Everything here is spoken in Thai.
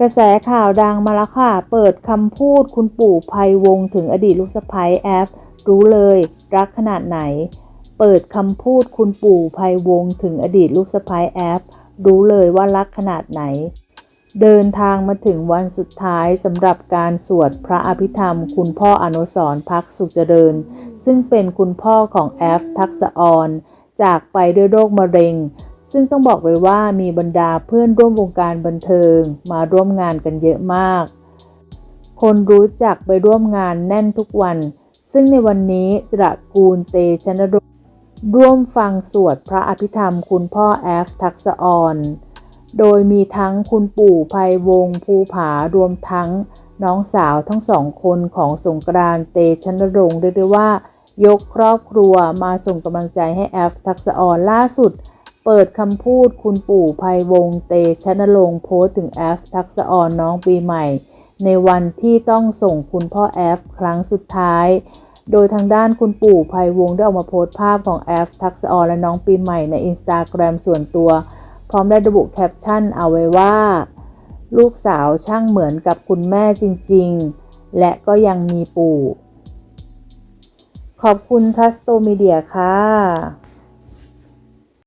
กระแสข่าวดังมาแล้วค่ะ เปิดคำพูดคุณปู่ภัยวงถึงอดีตลูกสะใภ้แอฟ รู้เลยรักขนาดไหน เปิดคำพูดคุณปู่ภัยวงถึงอดีตลูกสะใภ้แอฟ รู้เลยว่ารักขนาดไหน เดินทางมาถึงวันสุดท้ายสำหรับการสวดพระอภิธรรม คุณพ่ออนุสรพักสุขเจริญ ซึ่งเป็นคุณพ่อของแอฟทักษะออนจากไปด้วยโรคมะเร็ง ซึ่งต้องบอกเลยว่ามีบรรดาเพื่อนร่วมวงการบันเทิงมาร่วมงานกันเยอะมาก คนรู้จักไปร่วมงานแน่นทุกวัน ซึ่งในวันนี้ตระกูลเตชนรงร่วมฟังสวดพระอภิธรรมคุณพ่อแอฟทักษะออนโดยมีทั้งคุณปู่ภัยวงศ์ภูผารวมทั้งน้องสาวทั้งสองคนของสงกรานเตชนรงค์เรียกได้ว่า ยกครอบครัวมาส่งกำลังใจให้แอฟทักษะออนล่าสุด เปิดคำพูดคุณปู่ภัยวงศ์เตชนรงโพสต์ถึงแอฟทักษออนน้องปีใหม่ ในวันที่ต้องส่งคุณพ่อแอฟครั้งสุดท้าย โดยทางด้านคุณปู่ภัยวงศ์ได้ออกมาโพสต์ภาพของแอฟทักษออนและน้องปีใหม่ในอินสตาแกรมส่วนตัว พร้อมได้ระบุแคปชั่นเอาไว้ว่า ลูกสาวช่างเหมือนกับคุณแม่จริง ๆ และก็ยังมีปู่ ขอบคุณทัสโตมีเดียค่ะ